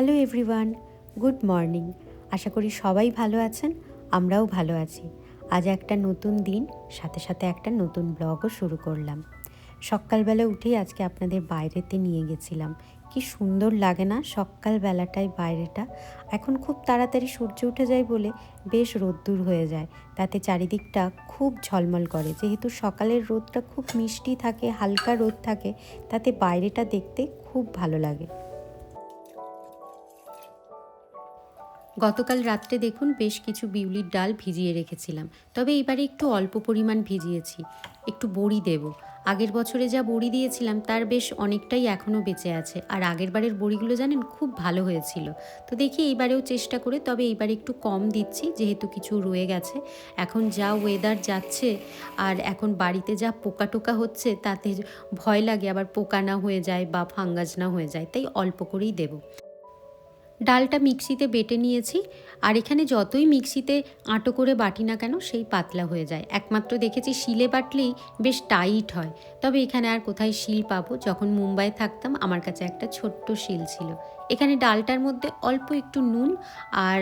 Hello everyone good morning আশা করি সবাই ভালো আছেন, আমরাও ভালো আছি। আজ একটা নতুন দিন, সাথে সাথে একটা নতুন ব্লগও শুরু করলাম। সকালবেলা উঠেই আজকে আপনাদের বাইরেতে নিয়ে গেছিলাম। কি সুন্দর লাগে না সকালবেলাটায় বাইরেটা? এখন খুব তাড়াতাড়ি সূর্য উঠে যায় বলে বেশ রোদ্দুর হয়ে যায়। তাতে চারিদিকটা খুব ঝলমল করে। যেহেতু সকালের রোদটা খুব মিষ্টি থাকে, হালকা রোদ থাকে, তাতে বাইরেটা দেখতে খুব ভালো লাগে। গতকাল রাত্রে দেখুন বেশ কিছু বিউলির ডাল ভিজিয়ে রেখেছিলাম। তবে এবারে একটু অল্প পরিমাণ ভিজিয়েছি। একটু বড়ি দেব। আগের বছরে যা বড়ি দিয়েছিলাম, তার বেশ অনেকটাই এখনও বেঁচে আছে। আর আগের বারের বড়িগুলো জানেন, খুব ভালো হয়েছিল। তো দেখি এইবারেও চেষ্টা করে, তবে এইবার একটু কম দিচ্ছি, যেহেতু কিছু রয়ে গেছে। এখন যা ওয়েদার যাচ্ছে, আর এখন বাড়িতে যা পোকা টোকা হচ্ছে, তাতে ভয় লাগে। আবার পোকা না হয়ে যায় বা ফাঙ্গাস না হয়ে যায়, তাই অল্প করেই দেবো। ডালটা মিক্সিতে বেটে নিয়েছি। আর এখানে যতই মিক্সিতে আঁটো করে বাটি না কেন, সেই পাতলা হয়ে যায়। একমাত্র দেখেছি শিলে বাটলেই বেশ টাইট হয়। তবে এখানে আর কোথায় শিল পাবো? যখন মুম্বাই থাকতাম, আমার কাছে একটা ছোট্ট শিল ছিল। এখানে ডালটার মধ্যে অল্প একটু নুন আর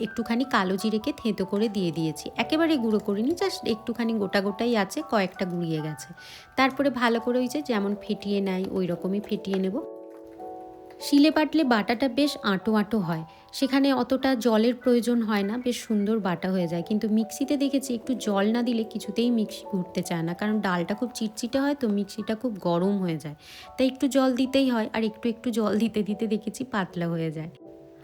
একটুখানি কালো জিরেকে থেঁতো করে দিয়ে দিয়েছি। একেবারে গুঁড়ো করিনি, জাস্ট একটুখানি গোটা গোটাই আছে, কয়েকটা গুঁড়িয়ে গেছে। তারপরে ভালো করে ওই যে যেমন ফেটিয়ে নেয়, ওই রকমই ফেটিয়ে নেব। শিলে বাটলে বাটাটা বেশ আঁটো আঁটো হয়। সেখানে অতটা জলের প্রয়োজন হয় না, বেশ সুন্দর বাটা হয়ে যায়। কিন্তু মিক্সিতে দেখেছি, একটু জল না দিলে কিছুতেই মিক্সি ঘুরতে চায় না। কারণ ডালটা খুব চিটচিটে হয় তো মিক্সিটা খুব গরম হয়ে যায়। তাই একটু জল দিতেই হয় আর একটু একটু জল দিতে দিতে দেখেছি পাতলা হয়ে যায়।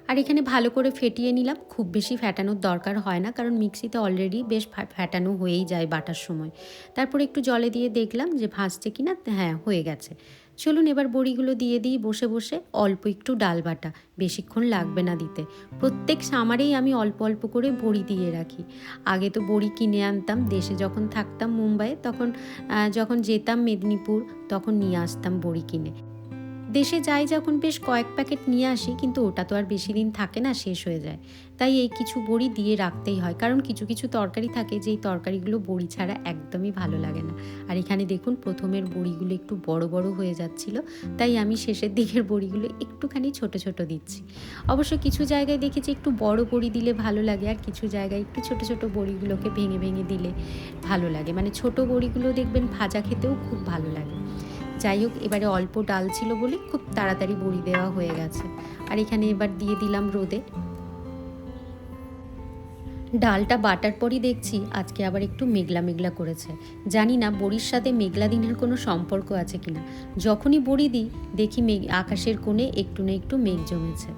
আর এখানে ভালো করে ফেটিয়ে নিলাম। খুব বেশি ফ্যাটানোর দরকার হয় না, কারণ মিক্সিতে অলরেডি বেশ ফ্যাটানো হয়েই যায় বাটার সময়। তারপর একটু জলে দিয়ে দেখলাম যে ভাসছে কি না হ্যাঁ হয়ে গেছে। চলুন এবার বড়িগুলো দিয়ে দিই বসে বসে। অল্প একটু ডাল বাটা। বেশিক্ষণ লাগবে না দিতে। প্রত্যেক সামারেই আমি অল্প অল্প করে বড়ি দিয়ে রাখি। আগে তো বড়ি কিনে আনতাম, দেশে যখন থাকতাম মুম্বাইয়ে, তখন যখন যেতাম মেদিনীপুর, তখন নিয়ে আসতাম বড়ি কিনে। দেশে যাই যখন বেশ কয়েক প্যাকেট নিয়ে আসি, কিন্তু ওটা তো আর বেশি দিন থাকে না, শেষ হয়ে যায়। তাই এই কিছু বড়ি দিয়ে রাখতেই হয়, কারণ কিছু কিছু তরকারি থাকে যেই তরকারিগুলো বড়ি ছাড়া একদমই ভালো লাগে না। আর এখানে দেখুন, প্রথমের বড়িগুলো একটু বড় বড় হয়ে যাচ্ছিল, তাই আমি শেষের দিকের বড়িগুলো একটুখানি ছোট ছোট দিচ্ছি। অবশ্য কিছু জায়গায় দেখেছি একটু বড় বড়ি দিলে ভালো লাগে, আর কিছু জায়গায় একটু ছোট ছোট বড়িগুলোকে ভেঙে ভেঙে দিলে ভালো লাগে। মানে ছোট বড়িগুলো দেখবেন ভাজা খেতেও খুব ভালো লাগে। যাই হোক, এবারে অল্প ডাল ছিল বলে খুব তাড়াতাড়ি বড়ি দেওয়া হয়ে গেছে। আর এখানে এবার দিয়ে দিলাম রোদে। ডালটা বাটার পরই দেখছি আজকে আবার একটু মেঘলা মেঘলা করেছে। জানি না বড়ির সাথে মেঘলা দিনের কোনো সম্পর্ক আছে কিনা। যখনই বড়ি দিই, দেখি মেঘ আকাশের কোণে একটু না একটু মেঘ জমেছে।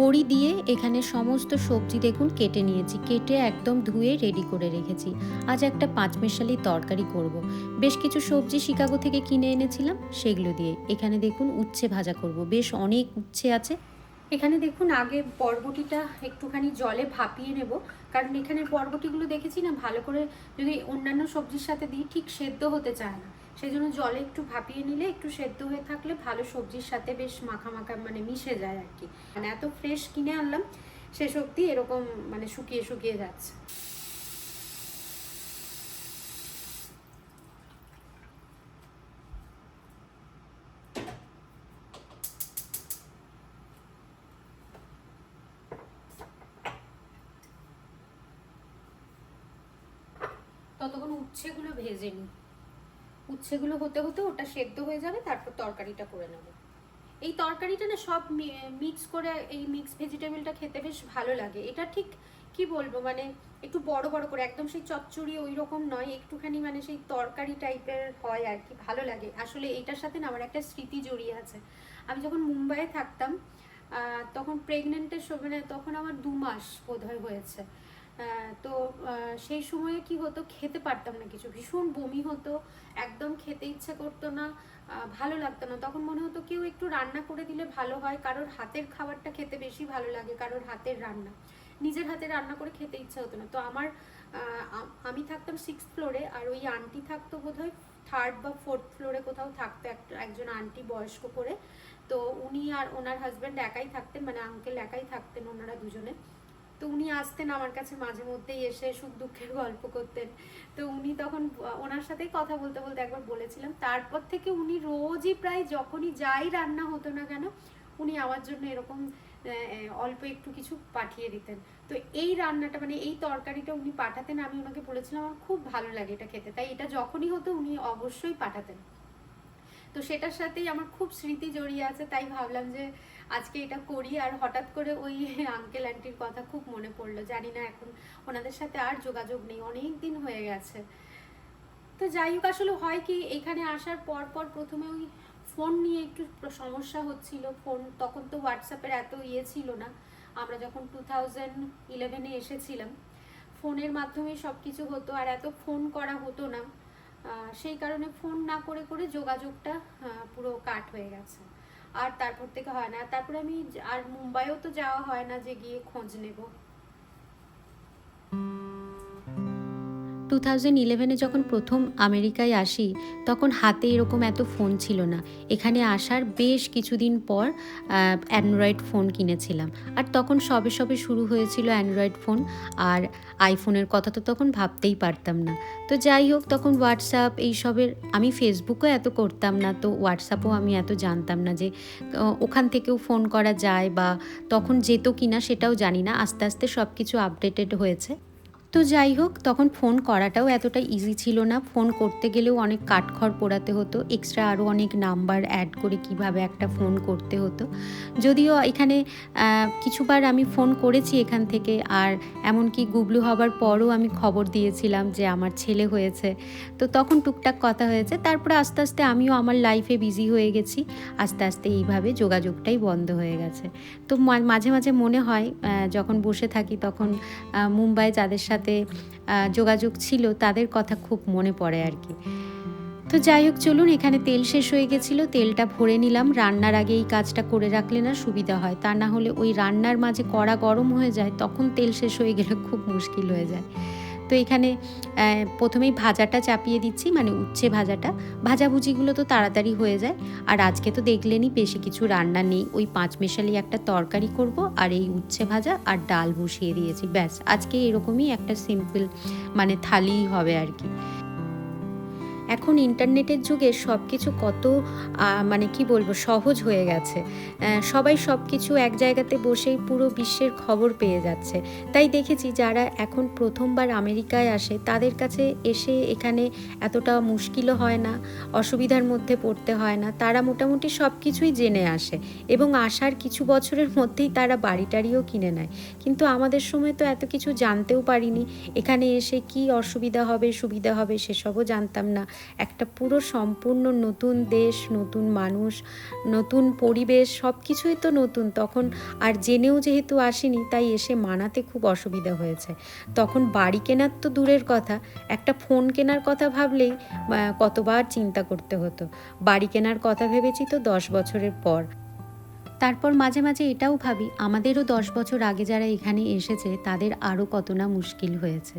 বড়ি দিয়ে এখানে সমস্ত সবজি দেখুন কেটে নিয়েছি। কেটে একদম ধুয়ে রেডি করে রেখেছি। আজ একটা পাঁচমেশালি তরকারি করব। বেশ কিছু সবজি শিকাগো থেকে কিনে এনেছিলাম, সেগুলো দিয়ে। এখানে দেখুন উচ্ছে ভাজা করব। বেশ অনেক উচ্ছে আছে। এখানে দেখুন আগে বরবটিটা একটুখানি জলে ভাপিয়ে নেব। কারণ এখানে বরবটিগুলো দেখেছি না, ভালো করে যদি অন্যান্য সবজির সাথে দিই, ঠিক সেদ্ধ হতে চায় না। সেই জন্য জলে একটু ভাপিয়ে নিলে একটু সেদ্ধ হয়ে থাকলে ভালো সবজির সাথে বেশ মাখা মাখা মানে মিশে যায় আর কি। মানে এত ফ্রেশ কিনে আনলাম সে সত্যি এরকম মানে শুকিয়ে শুকিয়ে যাচ্ছে ততক্ষণ উচ্ছেগুলো ভেজে নিই উচ্ছেগুলো হতে হতে ওটা সেদ্ধ হয়ে যাবে, তারপর তরকারিটা করে নেব। এই তরকারিটা না সব মিক্স করে এই মিক্স ভেজিটেবলটা খেতে বেশ ভালো লাগে। এটা ঠিক কি বলব মানে একটু বড় বড় করে, একদম সেই চচ্চড়ি ওই রকম নয়, একটুখানি মানে সেই তরকারি টাইপের হয় আর কি, ভালো লাগে। আসলে এইটার সাথে না আমার একটা স্মৃতি জড়িয়ে আছে। আমি যখন মুম্বাইয়ে থাকতাম তখন প্রেগনেন্টের মানে তখন আমার দু মাস বোধহয় হয়েছে। তো সেই সময়ে কি হতো? খেতে পারতাম না কিছু। ভীষণ বমি হতো, একদম খেতে ইচ্ছে করতো না ভালো লাগতো না। তখন মনে হতো কেউ একটু রান্না করে দিলে ভালো হয়। কারোর হাতের খাবারটা খেতে বেশি ভালো লাগে, কারোর হাতের রান্না। নিজের হাতে রান্না করে খেতে ইচ্ছে হতো না। তো আমার আমি থাকতাম সিক্স ফ্লোরে আর ওই আন্টি থাকতো বোধহয় থার্ড বা ফোর্থ ফ্লোরে কোথাও থাকতো একটা, একজন আন্টি বয়স্ক করে। তো উনি আর ওনার হাজব্যান্ড একাই থাকতেন মানে আঙ্কেল একাই থাকতেন ওনারা দুজনে। তো উনি আসতেন আমার কাছে মাঝে মধ্যেই এসে সুখ দুঃখের গল্প করতেন। তো উনি তখন, ওনার সাথেই কথা বলতে বলতে একবার বলেছিলাম। তারপর থেকে উনি রোজই প্রায় যখনই যাই রান্না হতো না কেন, উনি আমার জন্য এরকম অল্প একটু কিছু পাঠিয়ে দিতেন। তো এই রান্নাটা মানে এই তরকারিটা উনি পাঠাতেন, আমি ওনাকে বলেছিলাম, আমার খুব ভালো লাগে এটা খেতে। তাই এটা যখনই হতো উনি অবশ্যই পাঠাতেন। তো সেটার সাথেই আমার খুব স্মৃতি জড়িয়ে আছে, তাই ভাবলাম যে আজকে এটা করি, আর হঠাৎ করে ওই আঙ্কেল আন্টির কথা খুব মনে পড়ল। জানি না এখন ওনাদের সাথে আর যোগাযোগ নেই, অনেক দিন হয়ে গেছে। তো যাই হোক, আসলে হয় কি, এখানে আসার পর পর প্রথমে ওই ফোন নিয়ে একটু সমস্যা হচ্ছিল। ফোন তখন তো হোয়াটসঅ্যাপের এত ইয়ে ছিল না। আমরা যখন টু থাউজেন্ড ইলেভেনে এসেছিলাম ফোনের মাধ্যমে সব কিছু হতো, আর এত ফোন করা হতো না। সেই কারণে ফোন না করে করে যোগাযোগটা পুরো কাট হয়ে গেছে। আর তারপর থেকে হয় না। তারপরে আমি আর মুম্বাইও তো যাওয়া হয় না যে গিয়ে খোঁজ নেব। টু থাউজেন্ড ইলেভেনে যখন প্রথম আমেরিকায় আসি, তখন হাতে এরকম এত ফোন ছিল না। এখানে আসার বেশ কিছুদিন পর অ্যান্ড্রয়েড ফোন কিনেছিলাম। আর তখন সবে সবে শুরু হয়েছিল অ্যান্ড্রয়েড ফোন আর আইফোনের কথা তো তখন ভাবতেই পারতাম না। তো যাই হোক, তখন হোয়াটসঅ্যাপ এইসবের আমি ফেসবুকও এত করতাম না, তো হোয়াটসঅ্যাপও আমি এত জানতাম না যে ওখান থেকেও ফোন করা যায় বা তখন যেত কিনা সেটাও জানি না। আস্তে আস্তে সব কিছু আপডেটেড হয়েছে। তো যাই হোক, তখন ফোন করাটাও এতটা ইজি ছিল না। ফোন করতে গেলেও অনেক কাঠখড় পোড়াতে হতো। এক্সট্রা আরও অনেক নাম্বার অ্যাড করে কীভাবে একটা ফোন করতে হতো। যদিও এখানে কিছুবার আমি ফোন করেছি এখান থেকে, আর এমনকি গুবলু হবার পরও আমি খবর দিয়েছিলাম যে আমার ছেলে হয়েছে। তো তখন টুকটাক কথা হয়েছে। তারপরে আস্তে আস্তে আমিও আমার লাইফে বিজি হয়ে গেছি। আস্তে আস্তে এইভাবে যোগাযোগটাই বন্ধ হয়ে গেছে। তো মাঝে মাঝে মনে হয় যখন বসে থাকি তখন মুম্বাই যাদের সাথে আহ, যোগাযোগ ছিল তাদের কথা খুব মনে পড়ে আর কি। তো যাই হোক চলুন এখানে তেল শেষ হয়ে গেছিল তেলটা ভরে নিলাম। রান্নার আগে এই কাজটা করে রাখলে না সুবিধা হয়। তা না হলে ওই রান্নার মাঝে কড়া গরম হয়ে যায় তখন তেল শেষ হয়ে গেলে খুব মুশকিল হয়ে যায়। তো এখানে প্রথমেই ভাজাটা চাপিয়ে দিচ্ছি মানে উচ্ছে ভাজাটা। ভাজাভুজিগুলো তো তাড়াতাড়ি হয়ে যায়। আর আজকে তো দেখলেনি বেশি কিছু রান্না নেই। ওই পাঁচ মেশালি একটা তরকারি করব আর এই উচ্ছে ভাজা আর ডাল বসিয়ে দিয়েছি, ব্যাস। আজকে এরকমই একটা সিম্পল মানে থালিই হবে আর কি। এখন ইন্টারনেটের যুগে সব কিছু কত মানে কি বলব, সহজ হয়ে গেছে। সবাই সব কিছু এক জায়গাতে বসেই পুরো বিশ্বের খবর পেয়ে যাচ্ছে। তাই দেখেছি যারা এখন প্রথমবার আমেরিকায় আসে, তাদের কাছে এসে এখানে এতটা মুশকিলও হয় না, অসুবিধার মধ্যে পড়তে হয় না। তারা মোটামুটি সব কিছুই জেনে আসে এবং আসার কিছু বছরের মধ্যেই তারা বাড়ি টাড়িও কিনে নেয়। কিন্তু আমাদের সময় তো এত কিছু জানতেও পারিনি। এখানে এসে কি অসুবিধা হবে, সুবিধা হবে সেসবও জানতাম না। একটা পুরো সম্পূর্ণ নতুন দেশ, নতুন মানুষ, নতুন পরিবেশ সব কিছুই তো নতুন। তখন আর জেনেও যেহেতু আসিনি, তাই এসে মানাতে খুব অসুবিধা হয়েছে। তখন বাড়ি কেনার তো দূরের কথা, একটা ফোন কেনার কথা ভাবলেই কতবার চিন্তা করতে হতো। বাড়ি কেনার কথা ভেবেছি তো দশ বছরের পর। তারপর মাঝে মাঝে এটাও ভাবি, আমাদেরও দশ বছর আগে যারা এখানে এসেছে, তাদের আরও কত না মুশকিল হয়েছে।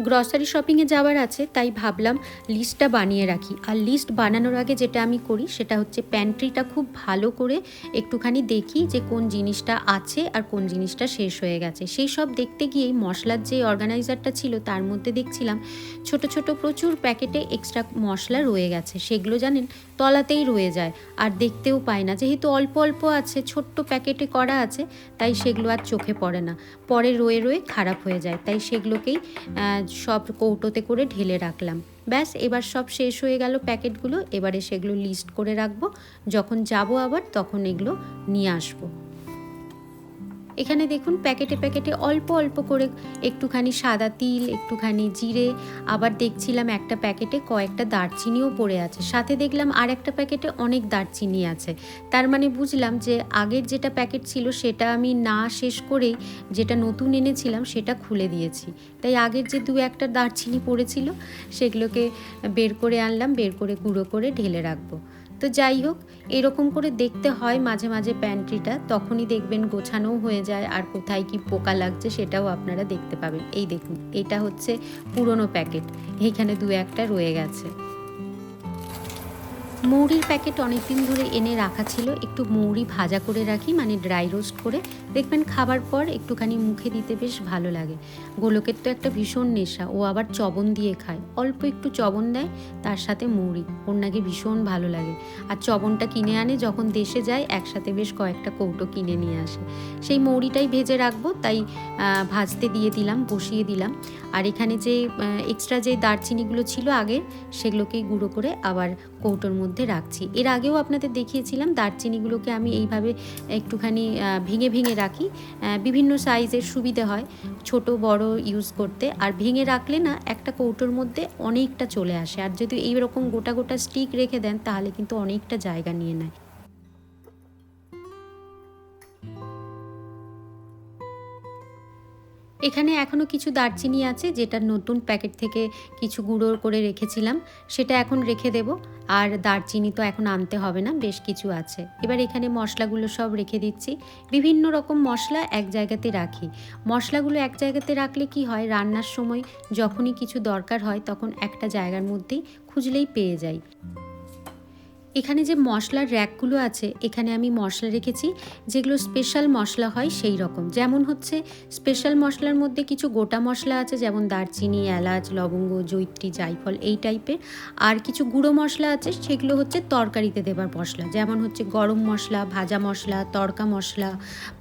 গ্রসারি শপিংয়ে যাওয়ার আছে, তাই ভাবলাম লিস্টটা বানিয়ে রাখি। আর লিস্ট বানানোর আগে যেটা আমি করি, সেটা হচ্ছে প্যান্ট্রিটা খুব ভালো করে একটুখানি দেখি যে কোন জিনিসটা আছে আর কোন জিনিসটা শেষ হয়ে গেছে। সেই সব দেখতে গিয়েই মশলার যে অর্গানাইজারটা ছিল, তার মধ্যে দেখছিলাম ছোট ছোট প্রচুর প্যাকেটে এক্সট্রা মশলা রয়ে গেছে। সেগুলো জানেন, তলাতেই রয়ে যায়। আর দেখতেও পাই না, যেহেতু অল্প অল্প আছে, ছোট্ট প্যাকেটে করা আছে, তাই সেগুলো আর চোখে পড়ে না। পরে রয়ে রয়ে খারাপ হয়ে যায়। তাই সেগুলোকেই আহ, সব কৌটোতে করে ঢেলে রাখলাম। ব্যাস এবার সব শেষ হয়ে গেল প্যাকেটগুলো। এবারে সেগুলো লিস্ট করে রাখব। যখন যাব আবার তখন এগুলো নিয়ে আসব। এখানে দেখুন প্যাকেটে প্যাকেটে অল্প অল্প করে একটুখানি সাদা তিল, একটুখানি জিরে, আবার দেখছিলাম একটা প্যাকেটে কয়েকটা দারচিনিও পড়ে আছে। সাথে দেখলাম আর একটা প্যাকেটে অনেক দারচিনি আছে। তার মানে বুঝলাম যে আগের যেটা প্যাকেট ছিল সেটা আমি না শেষ করেই যেটা নতুন এনেছিলাম সেটা খুলে দিয়েছি। তাই আগের যে দু একটা দারচিনি পড়েছিল সেগুলোকে বের করে আনলাম, বের করে গুঁড়ো করে ঢেলে রাখব। তো যাই হোক, এরকম করে দেখতে হয় মাঝে মাঝে প্যান্ট্রিটা, তখনই দেখবেন গোছানোও হয়ে যায় আর কোথায় কি পোকা লাগছে সেটাও আপনারা দেখতে পাবেন। এই দেখুন, এটা হচ্ছে পুরনো প্যাকেট, এইখানে দু একটা রয়ে গেছে। মৌরির প্যাকেট অনেক দিন ধরে এনে রাখা ছিল। একটু মৌরি ভাজা করে রাখি মানে ড্রাই রোস্ট করে। দেখবেন খাবার পর একটুখানি মুখে দিতে বেশ ভালো লাগে। গোলকের তো একটা ভীষণ নেশা, ও আবার চবন দিয়ে খায়। অল্প একটু চবন দেয়, তার সাথে মৌরি। ওর নাকি ভীষণ ভালো লাগে। আর চবনটা কিনে আনে যখন দেশে যায়, একসাথে বেশ কয়েকটা কৌটো কিনে নিয়ে আসে। সেই মৌরিটাই ভেজে রাখব, তাই ভাজতে দিয়ে দিলাম, বসিয়ে দিলাম। আর এখানে যে এক্সট্রা যে দারচিনিগুলো ছিল আগের সেগুলোকেই গুঁড়ো করে আবার কৌটোর মধ্যে রাখছি। এর আগেও আপনাদের দেখিয়েছিলাম, দারচিনিগুলোকে আমি এইভাবে একটুখানি ভেঙে ভেঙে রাখি। বিভিন্ন সাইজের সুবিধে হয়, ছোট, বড় ইউজ করতে। আর ভেঙে রাখলে না, একটা কৌটোর মধ্যে অনেকটা চলে আসে। আর যদি এইরকম গোটা গোটা স্টিক রেখে দেন, তাহলে কিন্তু অনেকটা জায়গা নিয়ে নেয়। এখানে এখনও কিছু দারচিনি আছে, যেটা নতুন প্যাকেট থেকে কিছু গুঁড়ো করে রেখেছিলাম, সেটা এখন রেখে দেব। আর দারচিনি তো এখন আনতে হবে না, বেশ কিছু আছে। এবার এখানে মশলাগুলো সব রেখে দিচ্ছি। বিভিন্ন রকম মশলা এক জায়গাতে রাখি। মশলাগুলো এক জায়গাতে রাখলে কি হয়, রান্নার সময় যখনই কিছু দরকার হয়, তখন একটা জায়গার মধ্যেই খুঁজলেই পেয়ে যাই। এখানে যে মশলার র্যাকগুলো আছে, এখানে আমি মশলা রেখেছি, যেগুলো স্পেশাল মশলা হয় সেই রকম। যেমন হচ্ছে স্পেশাল মশলার মধ্যে কিছু গোটা মশলা আছে, যেমন দারচিনি, এলাচ, লবঙ্গ, জৈত্রী, জায়ফল এই টাইপের। আর কিছু গুঁড়ো মশলা আছে, সেগুলো হচ্ছে তরকারিতে দেবার মশলা। যেমন হচ্ছে গরম মশলা, ভাজা মশলা তড়কা মশলা,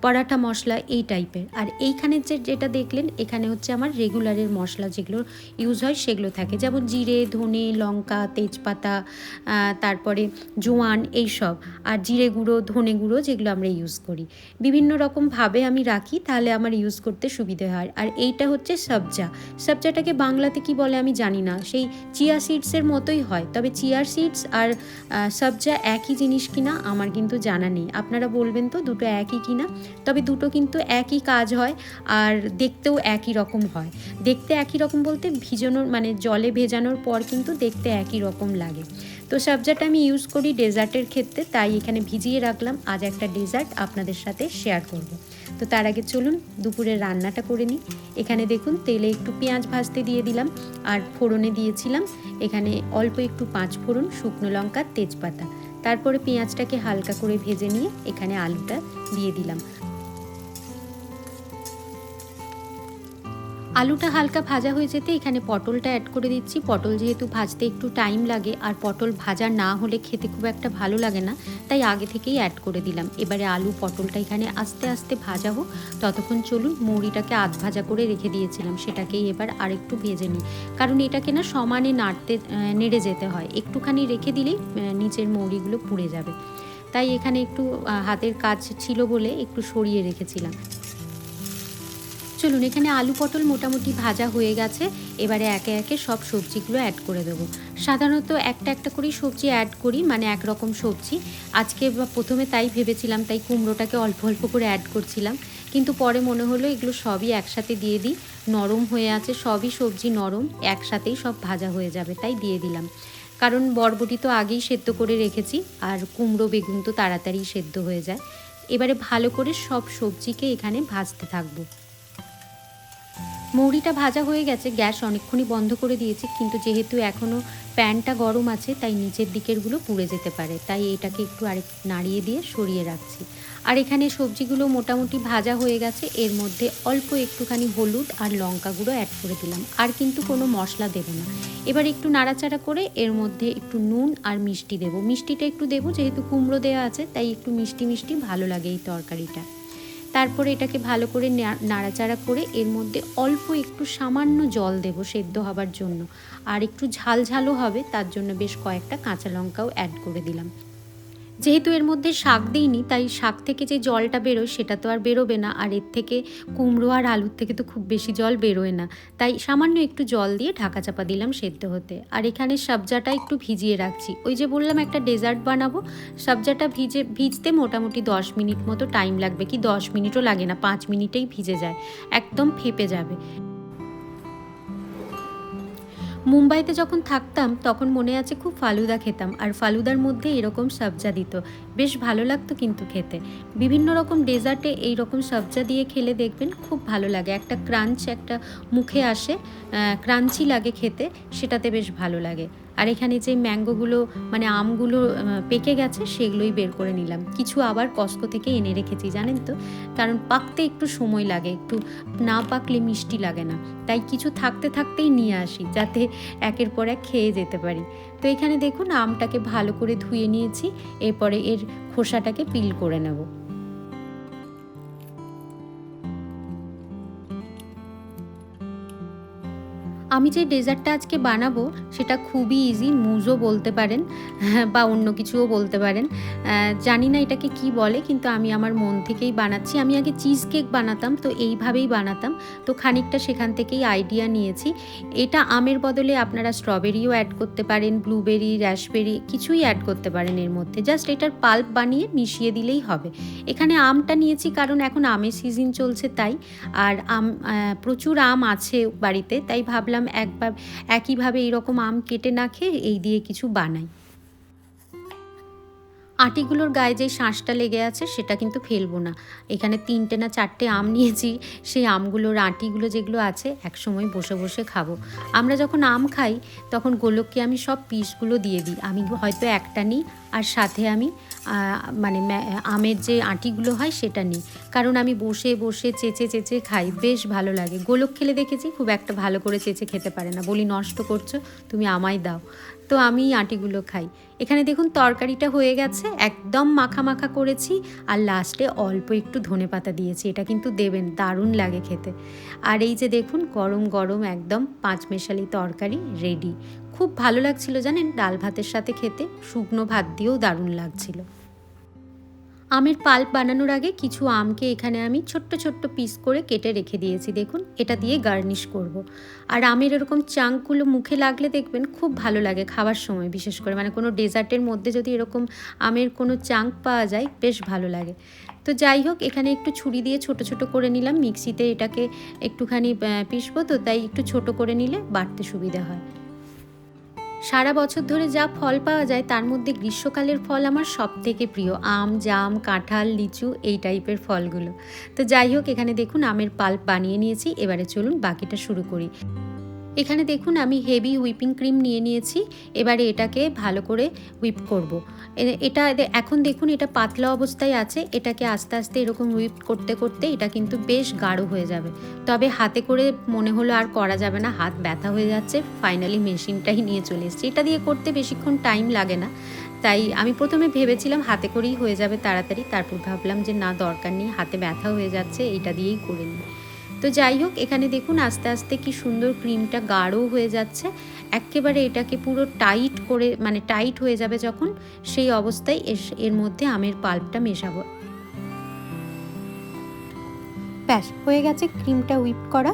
পরাঠা মশলা এই টাইপের। আর এইখানে যে যেটা দেখলেন, এখানে হচ্ছে আমার রেগুলারের মশলা যেগুলো ইউজ হয়, সেগুলো থাকে। যেমন জিরে, ধনে, লঙ্কা, তেজপাতা তারপরে জোয়ান এইসব আর জিরে গুঁড়ো, ধনে গুঁড়ো যেগুলো আমরা ইউজ করি। বিভিন্ন রকমভাবে আমি রাখি, তাহলে আমার ইউজ করতে সুবিধে হয়। আর এইটা হচ্ছে সবজা। সবজাটাকে বাংলাতে কি বলে আমি জানি না। সেই চিয়া সিডসের মতোই হয়। তবে চিয়ার সিডস আর সবজা একই জিনিস কিনা আমার কিন্তু জানা নেই। আপনারা বলবেন তো দুটো একই কিনা? তবে দুটো কিন্তু একই কাজ হয় আর দেখতেও একই রকম হয়। দেখতে একই রকম বলতে ভিজানোর মানে জলে ভেজানোর পর কিন্তু দেখতে একই রকম লাগে। তো সবজাটা আমি ইউজ করি ডেজার্টের ক্ষেত্রে, তাই এখানে ভিজিয়ে রাখলাম। আজ একটা ডেজার্ট আপনাদের সাথে শেয়ার করব। তো তার আগে চলুন দুপুরের রান্নাটা করে নিই। এখানে দেখুন, তেলে একটু পেঁয়াজ ভাজতে দিয়ে দিলাম, আর ফোড়নে দিয়েছিলাম এখানে অল্প একটু পাঁচ ফোড়ন শুকনো লঙ্কা, তেজপাতা। তারপরে পেঁয়াজটাকে হালকা করে ভেজে নিয়ে এখানে আলুটা দিয়ে দিলাম। আলুটা হালকা ভাজা হয়ে যেতে এখানে পটলটা অ্যাড করে দিচ্ছি। পটল যেহেতু ভাজতে একটু টাইম লাগে, আর পটল ভাজা না হলে খেতে খুব একটা ভালো লাগে না, তাই আগে থেকেই অ্যাড করে দিলাম। এবারে আলু পটলটা এখানে আস্তে আস্তে ভাজা হোক। ততক্ষণ চলুন মুড়িটাকে আধ ভাজা করে রেখে দিয়েছিলাম, সেটাকেই এবার আরেকটু ভেজে নিই। কারণ এটাকে না সমানে নাড়তে নেড়ে যেতে হয়। একটুখানি রেখে দিলেই নিচের মৌরিগুলো পুড়ে যাবে। তাই এখানে একটু হাতের কাজ ছিল বলে একটু সরিয়ে রেখেছিলাম। চলুন, এখানে আলু পটল মোটামুটি ভাজা হয়ে গেছে। এবারে একে একে সব সবজিগুলো অ্যাড করে দেবো। সাধারণত একটা একটা করেই সবজি অ্যাড করি মানে একরকম সবজি। আজকে প্রথমে তাই ভেবেছিলাম, তাই কুমড়োটাকে অল্প অল্প করে অ্যাড করছিলাম। কিন্তু পরে মনে হলো এগুলো সবই একসাথে দিয়ে দিই। নরম হয়ে আছে, সবই সবজি নরম, একসাথেই সব ভাজা হয়ে যাবে, তাই দিয়ে দিলাম। কারণ বরবটি তো আগেই সেদ্ধ করে রেখেছি, আর কুমড়ো, বেগুন তো তাড়াতাড়ি সেদ্ধ হয়ে যায়। এবারে ভালো করে সব সবজিকে এখানে ভাজতে থাকব। মৌরিটা ভাজা হয়ে গেছে, গ্যাস অনেকক্ষণই বন্ধ করে দিয়েছি, কিন্তু যেহেতু এখনও প্যানটা গরম আছে, তাই নিচের দিকেরগুলো পুড়ে যেতে পারে। তাই এটাকে একটু আরেক নাড়িয়ে দিয়ে সরিয়ে রাখছি। আর এখানে সবজিগুলো মোটামুটি ভাজা হয়ে গেছে, এর মধ্যে অল্প একটুখানি হলুদ আর লঙ্কা গুঁড়ো অ্যাড করে দিলাম। আর কিন্তু কোনো মশলা দেবো না। এবার একটু নাড়াচাড়া করে এর মধ্যে একটু নুন আর মিষ্টি দেবো। মিষ্টিটা একটু দেবো, যেহেতু কুমড়ো দেওয়া আছে, তাই একটু মিষ্টি মিষ্টি ভালো লাগে এই তরকারিটা। তারপরে এটাকে ভালো করে নাড়াচাড়া করে এর মধ্যে অল্প একটু সামান্য জল দেব সেদ্ধ হবার জন্য। আর একটু ঝালঝালও হবে, তার জন্য বেশ কয়েকটা কাঁচা লঙ্কাও অ্যাড করে দিলাম। যেহেতু এর মধ্যে শাক দিইনি, তাই শাক থেকে যে জলটা বেরোয় সেটা তো আর বেরোবে না। আর এর থেকে কুমড়ো আর আলুর থেকে তো খুব বেশি জল বেরোয় না। তাই সামান্য একটু জল দিয়ে ঢাকা চাপা দিলাম সেদ্ধ হতে। আর এখানে সবজাটা একটু ভিজিয়ে রাখছি। ওই যে বললাম একটা ডেজার্ট বানাবো, সবজাটা ভিজে, ভিজতে মোটামুটি দশ মিনিট মতো টাইম লাগবে। কি দশ মিনিটও লাগে না, পাঁচ মিনিটেই ভিজে যায়। একদম ফেপে যাবে। মুম্বাইতে যখন থাকতাম, তখন মনে আছে খুব ফালুদা খেতাম। আর ফালুদার মধ্যে এরকম সবজা দিত। বেশ ভালো লাগতো কিন্তু খেতে। বিভিন্ন রকম ডেজার্টে এই রকম সবজা দিয়ে খেলে দেখবেন খুব ভালো লাগে। একটা ক্রাঞ্চ একটা মুখে আসে ক্রাঞ্চি লাগে খেতে, সেটাতে বেশ ভালো লাগে। আর এখানে যে ম্যাঙ্গোগুলো মানে আমগুলো পেকে গেছে সেগুলোই বের করে নিলাম। কিছু আবার কস্কো থেকে এনে রেখেছি, জানেন তো? কারণ পাকতে একটু সময় লাগে, একটু না পাকলে মিষ্টি লাগে না। তাই কিছু থাকতে থাকতেই নিয়ে আসি, যাতে একের পর এক খেয়ে যেতে পারি। তো এখানে দেখুন, আমটাকে ভালো করে ধুয়ে নিয়েছি, এরপরে এর খোসাটাকে পিল করে নেব। আমি যে ডেজার্টটা আজকে বানাবো, সেটা খুবই ইজি মুজও বলতে পারেন, বা অন্য কিছুও বলতে পারেন। জানি না এটাকে কি বলে, কিন্তু আমি আমার মন থেকেই বানাচ্ছি। আমি আগে চিজ কেক বানাতাম, তো এইভাবেই বানাতাম। তো খানিকটা সেখান থেকেই আইডিয়া নিয়েছি। এটা আমের বদলে আপনারা স্ট্রবেরিও অ্যাড করতে পারেন ব্লুবেরি র্যাশবেরি কিছুই অ্যাড করতে পারেন এর মধ্যে। জাস্ট এটার পাল্প বানিয়ে মিশিয়ে দিলেই হবে। এখানে আমটা নিয়েছি কারণ এখন আমের সিজন চলছে তাই। আর আম প্রচুর আম আছে বাড়িতে, তাই ভাবলাম একবার একইভাবে এইরকম আম কেটে না খেয়ে এই দিয়ে কিছু বানাই। আটিগুলোর গায়ে যে শাঁসটা লেগে আছে সেটা কিন্তু ফেলব না। এখানে তিনটে না চারটে আম নিয়েছি, সেই আমগুলোর আটিগুলো যেগুলো আছে একসময় বসে বসে খাব। আমরা যখন আম খাই তখন গোলককে আমি সব পিসগুলো দিয়ে দিই। আমি হয়তো একটা নিই আর সাথে আমি মানে আমের যে আটিগুলো হয় সেটা নিই। কারণ আমি বসে বসে, চেচে চেচে খাই। বেশ ভালো লাগে। গোলক খেলে দেখেছি, খুব একটা ভালো করে চেচে খেতে পারে না। বলি, নষ্ট করছ? তুমি আমায় দাও। তো আমি আটিগুলো খাই। এখানে দেখুন, তরকারিটা হয়ে গেছে। একদম মাখা মাখা করেছি। আর লাস্টে অল্প একটু ধনে পাতা দিয়েছি। এটা কিন্তু দেবেন, দারুণ লাগে খেতে। আর এই যে দেখুন, গরম গরম একদম পাঁচ মেশালি তরকারি রেডি খুব ভালো লাগছিল জানেন, ডাল ভাতের সাথে খেতে। শুকনো ভাত দিয়েও দারুণ লাগছিল। আমের পাল্প বানানোর আগে কিছু আমকে এখানে আমি ছোট্ট ছোট্ট পিস করে কেটে রেখে দিয়েছি, দেখুন। এটা দিয়ে গার্নিশ করব। আর আমের এরকম চাঙ্কগুলো মুখে লাগলে দেখবেন খুব ভালো লাগে খাওয়ার সময়, বিশেষ করে। মানে কোনো ডেজার্টের মধ্যে যদি এরকম আমের কোনো চাঙ্ক পাওয়া যায়, বেশ ভালো লাগে। তো যাই হোক, এখানে একটু ছুরি দিয়ে ছোট ছোট করে নিলাম। মিক্সিতে এটাকে একটুখানি পিষবো তো, তাই একটু ছোট করে নিলে বাড়তে সুবিধা হয়। সারা বছর ধরে যা ফল পাওয়া যায় তার মধ্যে গ্রীষ্মকালের ফল আমার সব থেকে প্রিয়। আম, জাম, কাঁঠাল, লিচু এই টাইপের ফলগুলো। তো যাই হোক, এখানে দেখুন আমের পাল্প বানিয়ে নিয়েছি। এবারে চলুন বাকিটা শুরু করি। এখানে দেখুন আমি হেভি হুইপিং ক্রিম নিয়ে নিয়েছি, এবারে এটাকে ভালো করে হুইপ করব। এটা এখন দেখুন এটা পাতলা অবস্থায় আছে, এটাকে আস্তে আস্তে এরকম হুইপ করতে করতে এটা কিন্তু বেশ গাঢ় হয়ে যাবে। তবে হাতে করে মনে হলো আর করা যাবে না, হাত ব্যথা হয়ে যাচ্ছে ফাইনালি মেশিনটাই নিয়ে চলে এসেছি। এটা দিয়ে করতে বেশিক্ষণ টাইম লাগে না, তাই আমি প্রথমে ভেবেছিলাম হাতে করেই হয়ে যাবে তাড়াতাড়ি, তারপর ভাবলাম যে না দরকার নেই, হাতে ব্যথা হয়ে যাচ্ছে এটা দিয়েই করে নিই। তো যাই হোক, এখানে দেখুন আস্তে আস্তে কি সুন্দর ক্রিমটা গাঢ় হয়ে যাচ্ছে। একেবারে এটাকে পুরো টাইট করে মানে টাইট হয়ে যাবে যখন সেই অবস্থায় এর মধ্যে আমের পাল্পটা মেশাবো। ব্যাস, হয়ে গেছে ক্রিমটা হুইপ করা।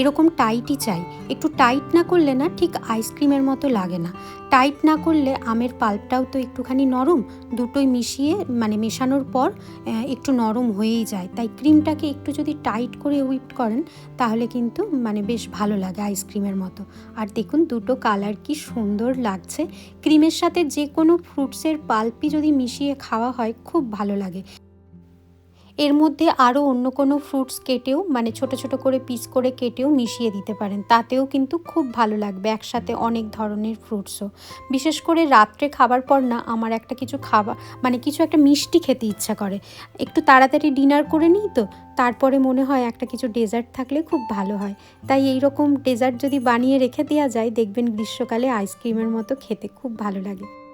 এরকম টাইটই চাই। একটু টাইট না করলে না ঠিক আইসক্রিমের মতো লাগে না। টাইট না করলে আমের পাল্পটাও তো একটুখানি নরম, দুটোই মিশিয়ে মানে মেশানোর পর একটু নরম হয়েই যায়। তাই ক্রিমটাকে একটু যদি টাইট করে হুইপ করেন, তাহলে কিন্তু মানে বেশ ভালো লাগে আইসক্রিমের মতো। আর দেখুন দুটো কালার কি সুন্দর লাগছে। ক্রিমের সাথে যে কোনো ফ্রুটসের পাল্পই যদি মিশিয়ে খাওয়া হয়, খুব ভালো লাগে। এর মধ্যে আরও অন্য কোনো ফ্রুটস কেটেও মানে ছোট ছোট করে পিস করে কেটেও মিশিয়ে দিতে পারেন। তাতেও কিন্তু খুব ভালো লাগবে একসাথে অনেক ধরনের ফ্রুটসও বিশেষ করে রাত্রে খাবার পর না, আমার একটা কিছু খাবার মানে কিছু একটা মিষ্টি খেতে ইচ্ছা করে। একটু তাড়াতাড়ি ডিনার করে নিই তো, তারপরে মনে হয় একটা কিছু ডেজার্ট থাকলে খুব ভালো হয়। তাই এই রকম ডেজার্ট যদি বানিয়ে রেখে দেওয়া যায়, দেখবেন গ্রীষ্মকালে আইসক্রিমের মতো খেতে খুব ভালো লাগে।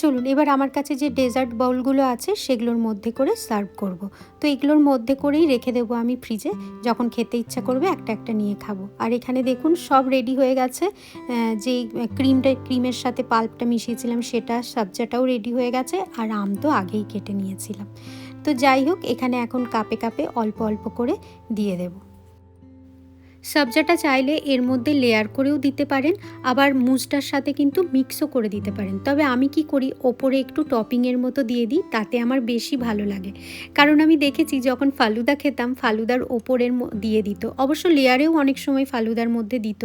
চলুন, এবার আমার কাছে যে ডেজার্ট বাউলগুলো আছে সেগুলোর মধ্যে করে সার্ভ করব। তো এগুলোর মধ্যে করেই রেখে দেবো আমি ফ্রিজে। যখন খেতে ইচ্ছা করবে একটা একটা নিয়ে খাব। আর এখানে দেখুন, সব রেডি হয়ে গেছে। যে ক্রিমটা ক্রিমের সাথে পাল্পটা মিশিয়েছিলাম, সেটা সবজাটাও রেডি হয়ে গেছে। আর আম তো আগেই কেটে নিয়েছিলাম। তো যাই হোক, এখানে এখন কাপে কাপে অল্প অল্প করে দিয়ে দেবো। সবজাটা চাইলে এর মধ্যে লেয়ার করেও দিতে পারেন, আবার মুজটার সাথে কিন্তু মিক্সও করে দিতে পারেন। তবে আমি কি করি, ওপরে একটু টপিংয়ের মতো দিয়ে দিই, তাতে আমার বেশি ভালো লাগে। কারণ আমি দেখেছি, যখন ফালুদা খেতাম, ফালুদার ওপরের দিয়ে দিত। অবশ্য লেয়ারেও অনেক সময় ফালুদার মধ্যে দিত।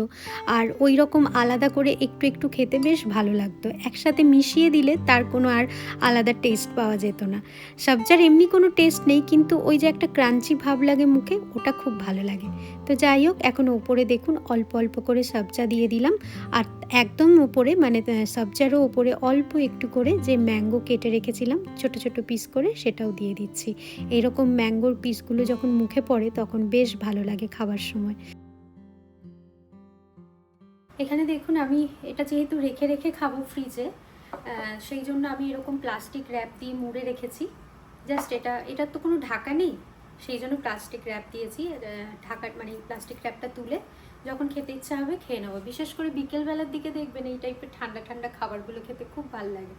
আর ওই রকম আলাদা করে একটু একটু খেতে বেশ ভালো লাগতো। একসাথে মিশিয়ে দিলে তার কোনো আর আলাদা টেস্ট পাওয়া যেত না। সবজার এমনি কোনো টেস্ট নেই, কিন্তু ওই যে একটা ক্রাঞ্চি ভাব লাগে মুখে, ওটা খুব ভালো লাগে। তো যাই হোক এখন ওপরে দেখুন, অল্প অল্প করে সবজা দিয়ে দিলাম। আর একদম উপরে মানে সবজারও উপরে অল্প একটু করে যে ম্যাঙ্গো কেটে রেখেছিলাম, ছোট ছোট পিস করে সেটাও দিয়ে দিচ্ছি। এরকম ম্যাঙ্গোর পিসগুলো যখন মুখে পড়ে তখন বেশ ভালো লাগে খাবার সময়। এখানে দেখুন, আমি এটা যেহেতু রেখে রেখে খাব ফ্রিজে সেই জন্য আমি এরকম প্লাস্টিক র্যাপ দিয়ে মুড়ে রেখেছি। জাস্ট এটা, এটার তো কোনো ঢাকা নেই। সেই জন্য প্লাস্টিক র্যাপ দিয়েছি ঢাকার মানে প্লাস্টিক র্যাপটা তুলে যখন খেতে ইচ্ছা হবে খেয়ে নেব। বিশেষ করে বিকেলবেলার দিকে দেখবেন এই টাইপের ঠান্ডা ঠান্ডা খাবারগুলো খেতে খুব ভালো লাগে।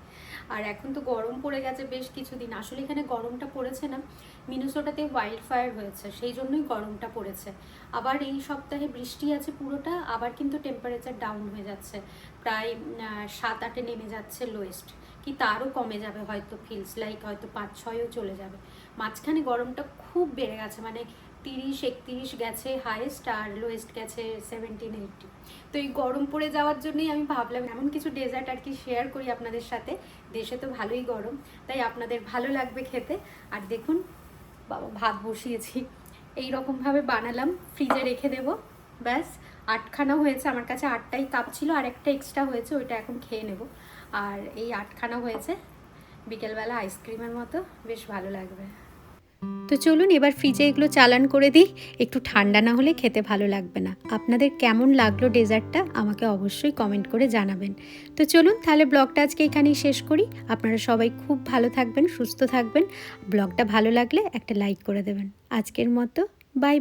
আর এখন তো গরম পড়ে গেছে বেশ কিছুদিন। আসলে এখানে গরমটা পড়েছে না, মিনুসোটাতে ওয়াইল্ড ফায়ার হয়েছে, সেই জন্যই গরমটা পড়েছে। আবার এই সপ্তাহে বৃষ্টি আছে পুরোটা, আবার কিন্তু টেম্পারেচার ডাউন হয়ে যাচ্ছে। প্রায় সাত আটে নেমে যাচ্ছে লোয়েস্ট কি তারও কমে যাবে হয়তো ফিলস লাইক হয়তো পাঁচ ছয়ও চলে যাবে। মাঝখানে গরমটা খুব বেড়ে গেছে মানে তিরিশ, একত্রিশ গেছে হাইয়েস্ট আর লোয়েস্ট গেছে সেভেন্টিন এইটটি তো এই গরম পড়ে যাওয়ার জন্যই আমি ভাবলাম এমন কিছু ডেজার্ট আর কি শেয়ার করি আপনাদের সাথে। দেশে তো ভালোই গরম, তাই আপনাদের ভালো লাগবে খেতে। আর দেখুন, বাবা ভাত বসিয়েছি। এই রকমভাবে বানালাম ফ্রিজে রেখে দেব, ব্যাস। আটখানা হয়েছে, আমার কাছে আটটাই কাপ ছিল, আর একটা এক্সট্রা হয়েছে, ওইটা এখন খেয়ে নেব। আর এই আটখানা হয়েছে, বিকেলবেলা আইসক্রিমের মতো, বেশ ভালো লাগবে। তো চলুন এবার ফ্রিজে এগুলো চালান করে দিই। একটু ঠান্ডা না হলে খেতে ভালো লাগবে না। আপনাদের কেমন লাগল ডেজার্টটা আমাকে অবশ্যই কমেন্ট করে জানাবেন। তো চলুন তাহলে ব্লগটা আজকে এখানেই শেষ করি। আপনারা সবাই খুব ভালো থাকবেন, সুস্থ থাকবেন। ব্লগটা ভালো লাগলে একটা লাইক করে দেবেন। আজকের মতো বাই বাই